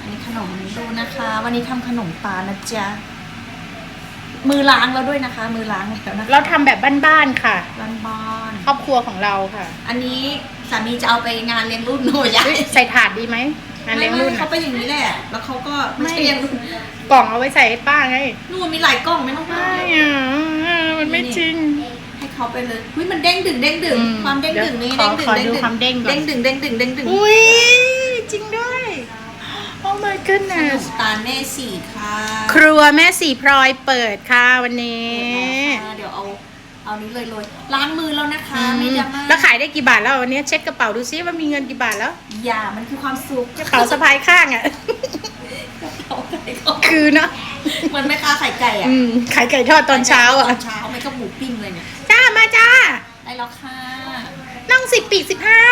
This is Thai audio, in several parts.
อันนี้ขนมดูนะคะ วันนี้ทำขนมตาลนะจ๊ะ มือล้างแล้วด้วยนะคะ มือล้างแล้วนะคะเราทำแบบบ้านๆค่ะบ้านบ้านครอบครัวของเราค่ะๆอันนี้สามีจะเอาไปงานเลี้ยงรุ่นหนูยายใส่ถาดดีไหมงานเลี้ยงรุ่นไม่ไม่อะเขาเป็นอย่างนี้แหละ แล้วเขาก็ไม่ ใช่เลี้ยงรุ่นกล่องเอาไว้ใส่ให้ป้าไงนู่นมีหลายกล้องไม่ต้องไม่ห้ามอะมันไม่จริง ให้เขาไปเลยอุ้ยมันเด้งดึงเด้งดึงอืมความเด้งดึงนี่เดี๋เด้ยวงดึงขอเด้งดูดึงความเด้งก่อน เด้งดึงเด้งดึงเด้งดึงอุ้ยจริงด้วย Oh my ขน goodness มตาลแม่สี่ค่ะครัวแม่สีพลอยเปิดค่ะวันนี้เปิดแล้วค่ะเดี๋ยวเอาเอานี้เลยเลยล้างมือแล้วนะคะ ไม่ดราม่าแล้วขายได้กี่บาทแล้ววันนี้เช็คกระเป๋าดูซิว่ามีเงินกี่บาทแล้วอย่ามันคือความสุขกระเป๋าสะพายข้างอะกระเป๋าไก่ก็คือเนาะเหมันไม่ค้าไข่ไก่อะอืมขายไก่ทอดตอนเช้าอะ ตอนเช้าไม่ก็หมูปิ้งเลยเนี่ยจ้ามาจ้าได้แล้วค่ะ น้องสิบปีสิบห้า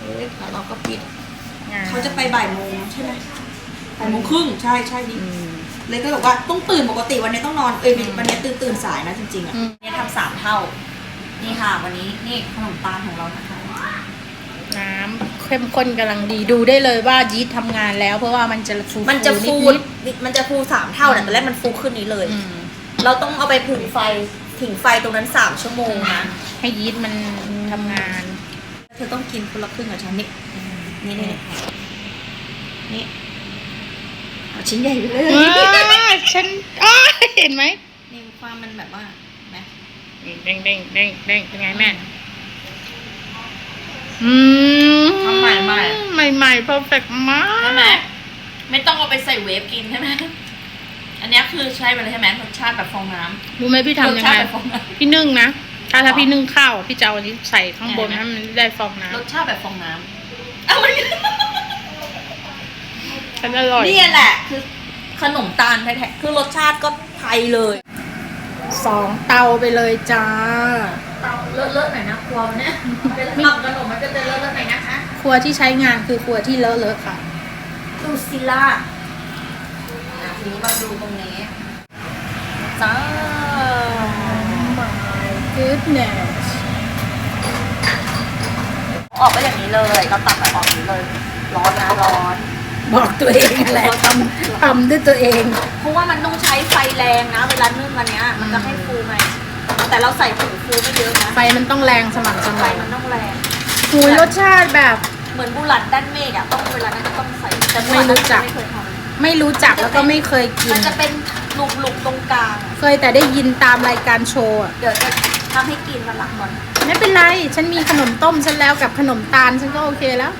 เอ้ยแล้วเราก็ปิด เขาจะไปบ่ายโมงใช่ไหมบ่ายโมงครึ่งใช่ใช่ดิเลยก็บอกว่าต้องตื่นปกติวันนี้ต้องนอนเอ้ยวันนี้ตื่นตื่นสายนะจริงๆอะเนี่ยทำสามเท่า นี่ค่ะ วันนี้นี่ขนมตาลของเรานะคะน้ำเข้มข้นกำลังดีดูได้เลยว่ายีสต์ทำงานแล้ว เพราะว่ามันจะฟูมันจะฟูนิดมันจะฟูสามเท่าแต่ตอนแรกมันฟูขึ้นนี้เลยๆอืมเราต้องเอาไปผึ่งไฟผิงไฟตรงนั้นสามชั่วโมงนะให้ยีสต์มันทำงานเธอต้องกินคนละครึ่งกับฉันนี่ นี่นี่นี่เอาชิ้นใหญ่ไปเลยว้าฉันอ้าเห็นไหมนี่ความมันแบบว่าไหมเด้งเด้งเด้งเด้งเป็นไงแม่ อืมทำใหม่ใหม่ใหม่ใหม่เพอร์เฟกมากใช่ไหมไม่ต้องเอาไปใส่เวฟกินใช่ไหมอันเนี้ยคือใช้ไปเลยใช่ไหมรสชาติแบบฟองน้ำรู้ไหมพี่ทำยังรสชาไงติแบบฟองน้พี่นึ่งนะ ถ้าถ้าอ๋อพี่นึ่งข้าวพี่จะเอาอันนี้ใส่ข้างบนไหนๆให้มันได้ฟองน้ำรสชาติแบบฟองน้ำเอามันำฉันอร่อยนี่แหละ คือขนมตาลแท้ๆคือรสชาติก็ไทยเลยสองเตาไปเลยจ้า เตาเลอะๆหน่อยนะครัวเนี่ยเป็นทำขนมมันก็จะเลอะๆหน่อยนะคะครัวที่ใช้งานคือครัวที่เลอะเลอะค่ะดูซิล่าอะทีนี้มาดูตรงนี้จ้า my goodness ออกก็อย่างนี้เลยเราตัดแบบออกอย่างนี้เลย ร้อนนะร้อน บอกตัวเองแหละทำทำด้วยตัวเอง เพราะว่ามันต้องใช้ไฟแรงนะ เวลานึ่งวันเนี้ย มันจะให้ฟูไง แต่เราใส่ผงฟูไม่เยอะนะไฟมันต้องแรงสม่ำเสมไฟอมันต้องแรงหูยรสชาติแบบ เหมือนบุหลัดด้านเมฆอะต้องเวลานั้นก็ต้องใส่แต่บุหไม่ลัดรู้จักไม่เคยทไม่รู้จักแล้วก็ไม่เคยกิำมันนจะเป็นหลุมหลุมๆตรงกลางอะเคยแต่ได้ยินตามรายการโชว์อะเดี๋ยวจะ ทำให้กินวันหลังก่อนไม่เป็นไร ฉันมีขนมต้มฉันแล้วกับขนมตาลฉันก็โอเคแล้ว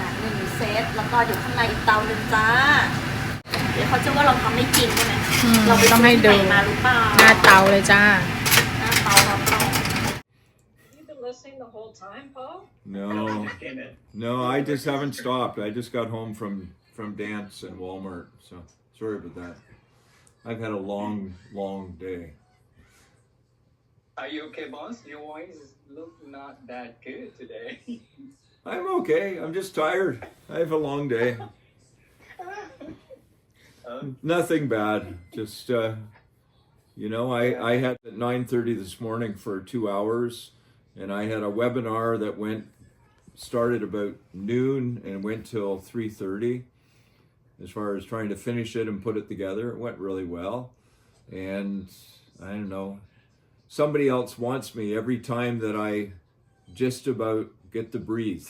อะหนึ่งเซตแล้วก็อยู่ข้างในอีกเตาหนึ่งจ้า เดี๋ยวเขาจะว่าเราทำไม่จริงใช่ไหมอืมเราไปต้องให้ดูซื้ที่ไนมาหรือเปล่าหน้าเตาเลยจ้า หน้าเตาเราเตา You've been listening the whole time, Paul? No, no, I just haven't stopped. I just got home from from dance and Walmart, so sorry about that. I've had a long, long day. Are you okay, boss? Your voice look not that good today. I'm okay. I'm just tired. I have a long day. Nothing bad. Just uh, you know, I I had at 9:30 this morning for two hours, and I had a webinar that went started about noon and went till 3:30. As far as trying to finish it and put it together, it went really well, and I don't know Somebody else wants me every time that I just about get to breathe.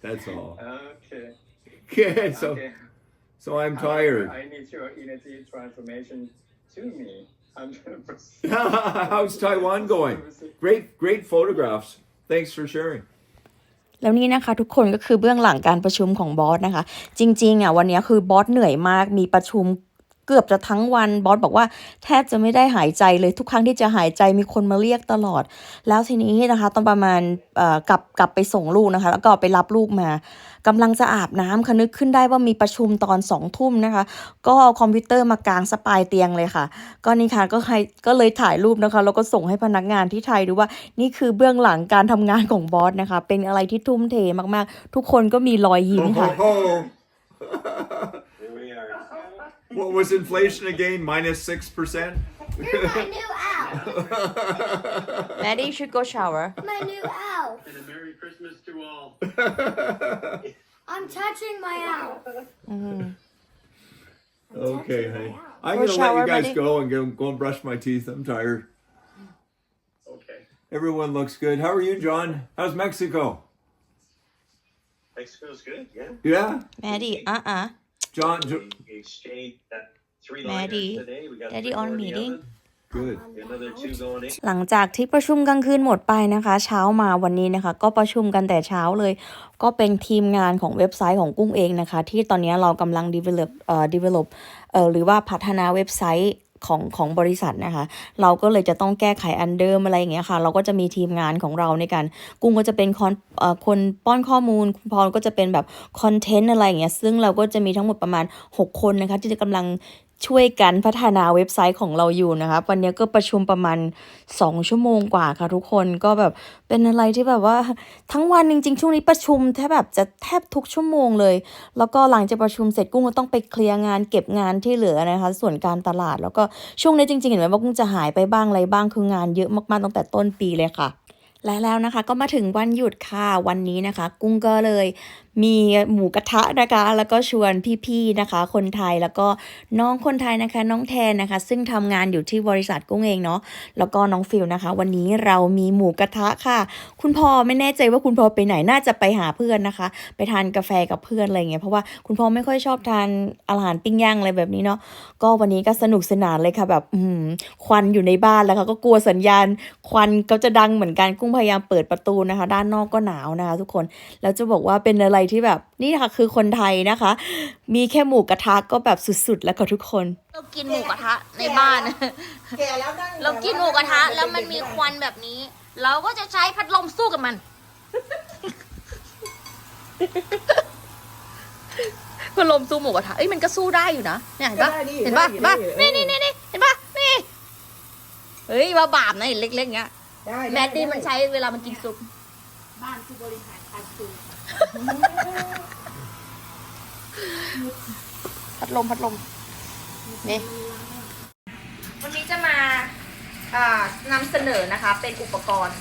That's all. okay. Okay, so okay. so I'm However, tired. I need your energy transformation to me. I'm gonna proceed. How's Taiwan going? Great, great photographs. Thanks for sharing. แล้วนี่นะคะทุกคนก็คือเบื้องหลังการประชุมของบอสนะคะ จริงๆอ่ะวันนี้คือบอสเหนื่อยมากมีประชุม เกือบจะทั้งวันบอสบอกว่าแทบจะไม่ได้หายใจเลยทุกครั้งที่จะหายใจมีคนมาเรียกตลอด แล้วทีนี้นะคะ ตอนประมาณกลับกลับไปส่งลูกนะคะ แล้วก็ไปรับลูกมากำลังจะอาบน้ำคะนึกขึ้นได้ว่ามีประชุมตอนสองทุ่มนะคะ ก็เอาคอมพิวเตอร์มากางสปายเตียงเลยค่ะ ก็นี่ค่ะก็ให้ก็เลยถ่ายรูปนะคะแล้วก็ส่งให้พนักงานที่ไทยดูว่านี่คือเบื้องหลังการทำงานของบอสนะคะ เป็นอะไรที่ทุ่มเทมากๆ ทุกคนก็มีรอยยิ้มค่ะ What was inflation again? Minus six percent. You're my new elf. Maddie, should go shower. My new elf. And a Merry Christmas to all. I'm touching my elf. Mm-hmm. Okay, honey. I'm gonna let you guys go and go, go and brush my teeth. I'm tired. Okay. Everyone looks good. How are you, John? How's Mexico? Mexico's good. Yeah. Yeah. Maddie, uh uh John. Jo- We exchanged that three Maddie, liners today. We got Daddy three on more in the meeting. oven. good. Another two going in. หลังจากที่ประชุมกลางคืนหมดไปนะคะ เช้ามาวันนี้นะคะ ก็ประชุมกันแต่เช้าเลย ก็เป็นทีมงานของเว็บไซต์ของกุ้งเองนะคะ ที่ตอนนี้เรากำลัง develop เอ่อ develop เอ่อหรือว่าพัฒนาเว็บไซต์ ของของบริษัทนะคะ เราก็เลยจะต้องแก้ไขอันเดิมอะไรอย่างเงี้ยค่ะ เราก็จะมีทีมงานของเราในการกุ้งก็จะเป็นคอนเออคนป้อนข้อมูลคุณพรก็จะเป็นแบบคอนเทนต์อะไรอย่างเงี้ยซึ่งเราก็จะมีทั้งหมดประมาณ 6 คนนะคะ ที่จะกำลัง ช่วยกันพัฒนาเว็บไซต์ของเราอยู่นะคะวันนี้ก็ประชุมประมาณ 2 ชั่วโมงกว่าค่ะทุกคนก็แบบเป็นอะไรที่แบบว่าทั้งวันจริงๆ ช่วงนี้ประชุมแทบแบบจะแทบทุกชั่วโมงเลย แล้วก็หลังจากประชุมเสร็จกุ้งก็ต้องไปเคลียร์งานเก็บงานที่เหลือนะคะ ส่วนการตลาดแล้วก็ช่วงนี้จริงๆเห็นไหมว่ากุ้งจะหายไปบ้างอะไรบ้างคืองานเยอะมากๆตั้งแต่ต้นปีเลยค่ะและแล้วนะคะก็มาถึงวันหยุดค่ะวันนี้นะคะ กุ้งก็เลย มีหมูกระทะนะคะ แล้วก็ชวนพี่ๆนะคะ คนไทยแล้วก็น้องคนไทยนะคะ น้องแทนนะคะ ซึ่งทำงานอยู่ที่บริษัทกุ้งเองเนาะแล้วก็น้องฟิลนะคะ วันนี้เรามีหมูกระทะค่ะ คุณพ่อไม่แน่ใจว่าคุณพ่อไปไหนน่าจะไปหาเพื่อนนะคะ ไปทานกาแฟกับเพื่อนอะไรเงี้ยเพราะว่าคุณพ่อไม่ค่อยชอบทานอาหารปิ้งย่างอะไรแบบนี้เนาะก็วันนี้ก็สนุกสนานเลยค่ะแบบอืมควันอยู่ในบ้านแล้วค่ะก็กลัวสัญญาณ ควันก็จะดังเหมือนกันกุ้งพยายามเปิดประตูนะคะ ด้านนอกก็หนาวนะคะ ทุกคนแล้วจะบอกว่าเป็นอะไรที่แบบนี่ค่ะคือคนไทยนะคะ มีแค่หมูกระทะก็แบบสุดๆ แล้วค่ะทุกคน เรากินหมูกระทะในบ้าน แก่แล้วนั่งเรากินหมูกระทะแล้วมันมีควันแบบนี้ เราก็จะใช้พัดลมสู้กับมัน พัดลมสู้หมูกระทะเอ้ยมันก็สู้ได้อยู่นะเนี่ยเห็นปะเห็นปะเห็นปะนี่นี่นี่นี่เห็นปะนี่เฮ้ยว่าบาปนะเห็นเล็กๆเงี้ยได้แมดดี้มันใช้เวลามันกินซุป พัดลมพัดลม นี่ วันนี้จะมาอ่านำเสนอนะคะ เป็นอุปกรณ์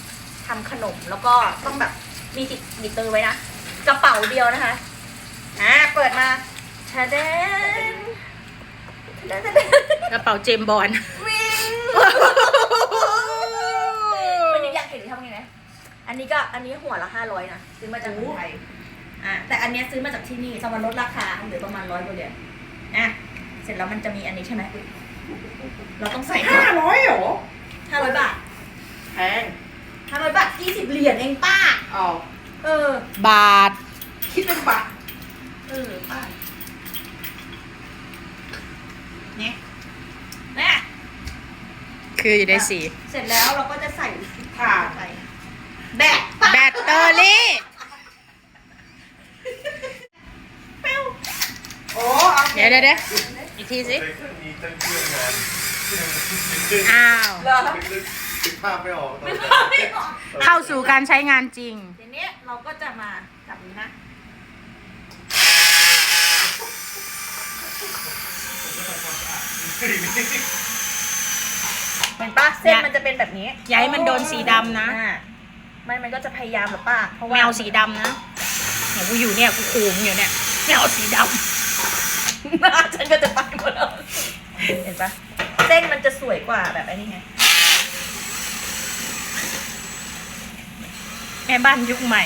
ทำขนมแล้วก็ต้องแบบมีติดมีเตอร์ไว้นะ กระเป๋าเดียวนะคะอ่าเปิดมาชาเดนกระเป๋าเจมบอลวิ่งวันนี้อยากเห็นทำไงนะ อันนี้ก็อันนี้หัวละห้าร้อยนะซื้อมาจากเมืองไทยอะแต่อันเนี้ยซื้อมาจากที่นี่จะมาลดราคาเหลือประมาณร้อยกว่าเหรียญอะเสร็จแล้วมันจะมีอันนี้ใช่ไหมอุ๊ยเราต้องใส่ห้าร้อยเหรอห้าร้อยบาทแพงห้าร้อยบาทยี่สิบเหรียญเองป้า อ๋อเออ บาท คิดเป็นบาทเออป้าเนี่ยเนี่ยคืออยู่ในสีเสร็จแล้วเราก็จะใส่ค่ะไป แบตแบตเตอรี่ โอ้เอาเดี๋ยวเดี๋ยวเดี๋ยวอีกทีสิอ้าว เหรอเข้าสู่การใช้งานจริงทีนี้เราก็จะมาแบบนี้นะ เห็นปะเส้นมันจะเป็นแบบนี้อย่าให้มันโดนสีดำนะ อ่า ไม่มันก็จะพยายามหรอป้าเพราะว่าแมวสีดำนะเนี่ยกูอยู่เนี่ยกูคูมอยู่เนี่ยแมวสีดฉันก็จะไปหมดแล้วเห็นปะเส้นมันจะสวยกว่าแบบไอ้นี่ไงำแม่บ้านยุคใหม่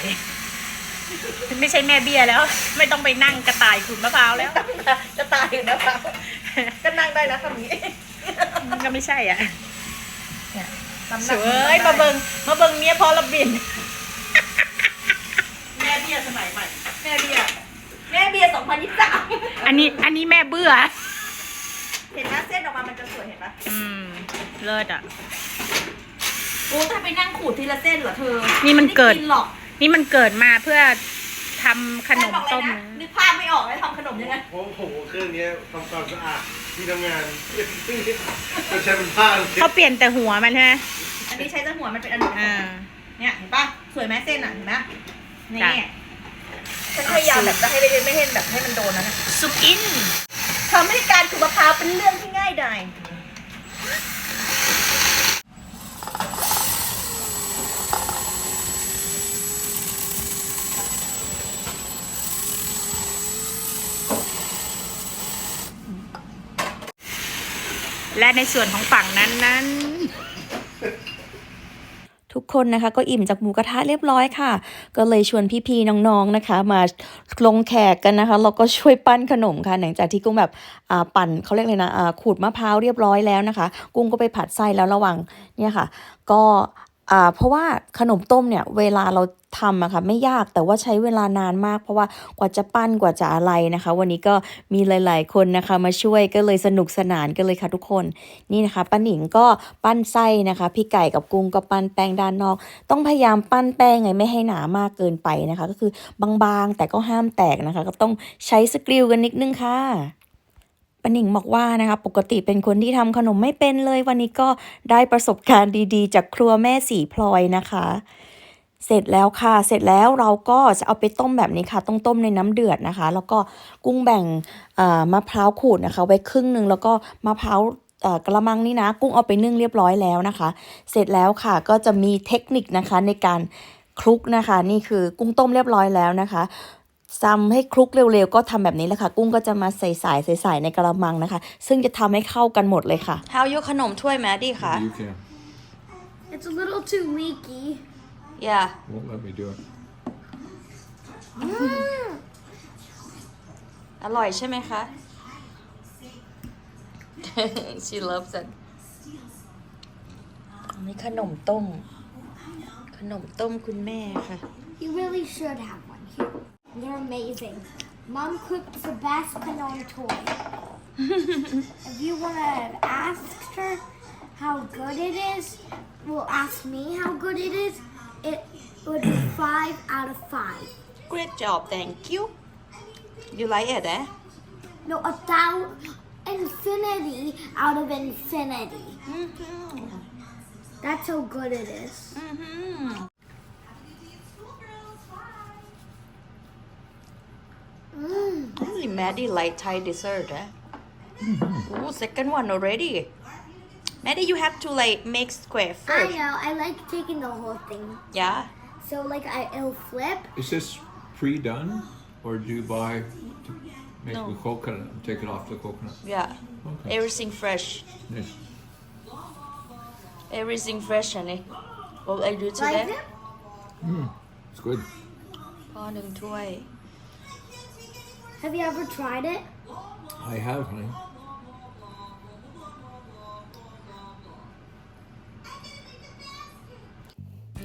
ไม่ใช่แม่เบี้ยแล้ว ไม่ต้องไปนั่งกระต่ายขุดมะพร้าวแล้วจะตายอยู่นะคะก็นั่งได้นะคำนี้ก็ไม่ใช่อะ น้ำหสนักวยมาเบิงมาเบิงเมียพอระบิน แม่เบียร์สมัยใหม่ แม่เบียร์แม่เบียร์สองพันยี่สิบสามอันนี้อันนี้แม่เบื่อ เห็นไหมเส้นออกมามันจะสวยเห็นปะอืม เลิศอะ โอ้ถ้าไปนั่งขูดทีละเส้นเหรอเธอนี่มันเกิดไกินหรอก นี่มันเกิดมาเพื่อ ทำขนมแบอกเลยต้มนะนะนึกภาพไม่ออกเลยทำขนมยังไงโอ้โหเครื่องเนี้ยทำความสะอาดที่ทำงานก็ใช้เป็นผ้าเลยเขาเปลี่ยนแต่หัวมันใช่ไหมอันนี้ใช้แต่หัวมันเป็นอันนี้อ่า เนี่ยเห็นปะสวยไหมเส้นอะเห็นไหมนี่จ้ะ ฉันพยายามแบบจะให้ไม่ไม่ให้แบบให้มันโดนนะซุปอินทำให้การขูดมะพร้าวเป็นเรื่องที่ง่ายดาย และในส่วนของฝั่งนั้นนั้นทุกคนนะคะก็อิ่มจากหมูกระทะเรียบร้อยค่ะ ก็เลยชวนพี่ๆน้องๆนะคะ มาลงแขกกันนะคะแล้วก็ช่วยปั้นขนมค่ะหลังจากที่กุ้งแบบอ่าปั่นเขาเรียกเลยนะอ่าขูดมะพร้าวเรียบร้อยแล้วนะคะ กุ้งก็ไปผัดไส้แล้วระหว่างเนี่ยค่ะ ก็ เพราะว่าขนมต้มเนี่ยเวลาเราทำอะค่ะไม่ยากแต่ว่าใช้เวลานานมาก เพราะว่ากว่าจะปั้นกว่าจะอะไรนะคะ วันนี้ก็มีหลาย ๆ คนนะคะ มาช่วยก็เลยสนุกสนานกันเลยค่ะทุกคนนี่นะคะป้าหนิงก็ปั้นไส้นะคะ พี่ไก่กับกุ้งก็ปั้นแป้งด้านนอก ต้องพยายามปั้นแป้งไงไม่ให้หนามากเกินไปนะคะ ก็คือบางๆแต่ก็ห้ามแตกนะคะ ก็ต้องใช้สกริวกันนิดนึงค่ะ ป้าหนิงบอกว่านะคะปกติเป็นคนที่ทำขนมไม่เป็นเลย วันนี้ก็ได้ประสบการณ์ดีๆ จากครัวแม่สีพลอยนะคะ เสร็จแล้วค่ะ เสร็จแล้วเราก็จะเอาไปต้มแบบนี้ค่ะ ต้องต้มในน้ำเดือดนะคะ แล้วก็กุ้งแบ่งมะพร้าวขูดนะคะ ไว้ครึ่งหนึ่งแล้วก็มะพร้าวกระมังนี่นะ กุ้งเอาไปนึ่งเรียบร้อยแล้วนะคะ เสร็จแล้วค่ะก็จะมีเทคนิคนะคะในการคลุกนะคะ นี่คือกุ้งต้มเรียบร้อยแล้วนะคะ ซ้ำให้คลุกเร็วๆ ก็ทำแบบนี้แหละค่ะ กุ้งก็จะมาใส่สายใส่ในกระมังนะคะ ซึ่งจะทำให้เข้ากันหมดเลยค่ะ How you ขนมถ้วยแมดดี้ค่ะ You can. It's a little too leaky. Yeah Won't let me do it. อร่อยใช่ไหมคะ She loves it อันนี้ขนมต้ม ขนมต้มคุณแม่ค่ะ You really should have one here. They're amazing. Mom cooked the best Panone toy. if you want to ask her how good it is, well, ask me how good it is. It would be five out of five. Great job thank you You like it eh No, a thousand infinity out of infinity. That's how good it is. Mm. Only Maddie like Thai dessert eh Oh second one already Maddie you have to like make square I first know. I like taking the whole thing. Yeah So like I, it'll flip. Is this pre-done, or do you buy to make No. the coconut and take it off the coconut? yeah Okay. everything fresh Yes. everything fresh อันนี้ What I do Like today it? It's good. พอหนึ่งถ้วย Have you ever tried it? I have, honey.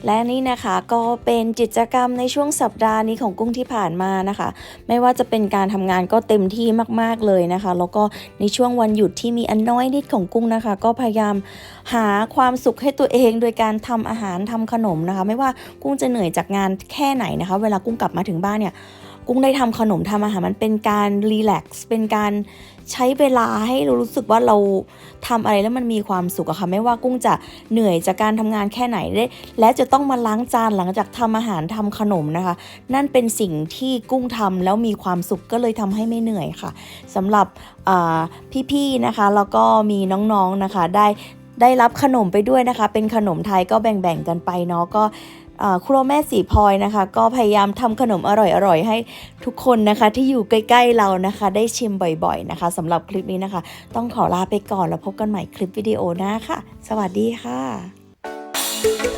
และนี่นะคะก็เป็นกิจกรรมในช่วงสัปดาห์นี้ของกุ้งที่ผ่านมานะคะ ไม่ว่าจะเป็นการทำงานก็เต็มที่มากๆเลยนะคะ แล้วก็ในช่วงวันหยุดที่มีอันน้อยนิดของกุ้งนะคะ ก็พยายามหาความสุขให้ตัวเอง โดยการทำอาหารทำขนมนะคะ ไม่ว่ากุ้งจะเหนื่อยจากงานแค่ไหนนะคะ เวลากุ้งกลับมาถึงบ้านเนี่ย กุ้งได้ทำขนมทำอาหารมันเป็นการรีแลกซ์เป็นการใช้เวลาให้เรารู้สึกว่าเราทำอะไรแล้วมันมีความสุขอะค่ะไม่ว่ากุ้งจะเหนื่อยจากการทำงานแค่ไหนได้และจะต้องมาล้างจานหลังจากทำอาหารทำขนมนะคะ นั่นเป็นสิ่งที่กุ้งทำแล้วมีความสุขก็เลยทำให้ไม่เหนื่อยค่ะสำหรับพี่ๆนะคะแล้วก็มีน้องๆนะคะได้ได้รับขนมไปด้วยนะคะ เป็นขนมไทยก็แบ่งๆกันไปเนาะก็ ครัวแม่สีพลอยนะคะ ก็พยายามทำขนมอร่อยๆ ให้ทุกคนนะคะ ที่อยู่ใกล้ๆเรานะคะ ได้ชิมบ่อยๆนะคะสำหรับคลิปนี้นะคะ ต้องขอลาไปก่อนแล้วพบกันใหม่คลิปวิดีโอหน้าค่ะ สวัสดีค่ะ